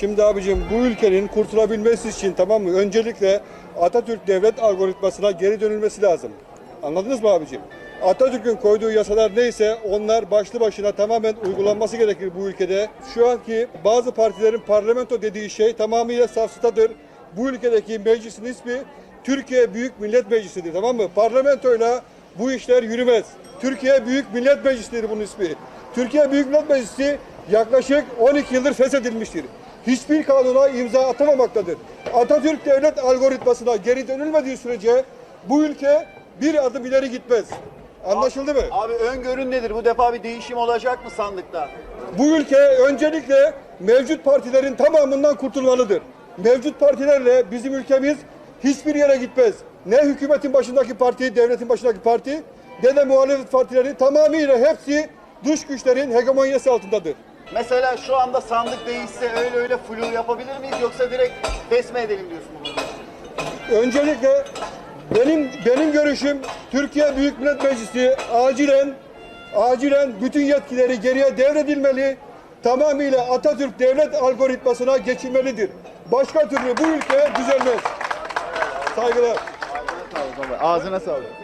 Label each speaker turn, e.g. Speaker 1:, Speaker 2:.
Speaker 1: Şimdi abicim bu ülkenin kurtulabilmesi için tamam mı? Öncelikle Atatürk devlet algoritmasına geri dönülmesi lazım. Anladınız mı abicim? Atatürk'ün koyduğu yasalar neyse onlar başlı başına tamamen uygulanması gerekir bu ülkede. Şu anki bazı partilerin parlamento dediği şey tamamıyla safsatadır. Bu ülkedeki meclisin ismi Türkiye Büyük Millet Meclisi'dir tamam mı? Parlamentoyla bu işler yürümez. Türkiye Büyük Millet Meclisi'dir bunun ismi. Türkiye Büyük Millet Meclisi yaklaşık 12 yıldır feshedilmiştir. Hiçbir kanuna imza atamamaktadır. Atatürk devlet algoritmasına geri dönülmediği sürece bu ülke bir adım ileri gitmez. Anlaşıldı mı?
Speaker 2: Abi öngörün nedir? Bu defa bir değişim olacak mı sandıkta?
Speaker 1: Bu ülke öncelikle mevcut partilerin tamamından kurtulmalıdır. Mevcut partilerle bizim ülkemiz hiçbir yere gitmez. Ne hükümetin başındaki parti, devletin başındaki parti, ne de muhalefet partileri tamamıyla hepsi dış güçlerin hegemonyası altındadır.
Speaker 2: Mesela şu anda sandık değişse öyle öyle flu yapabilir miyiz yoksa direkt pes mi edelim diyorsun bu konuda?
Speaker 1: Öncelikle benim benim görüşüm Türkiye Büyük Millet Meclisi acilen acilen bütün yetkileri geriye devredilmeli. Tamamıyla Atatürk devlet algoritmasına geçilmelidir. Başka türlü bu ülke düzelmez. Saygılar.
Speaker 2: Ağzına sağlık.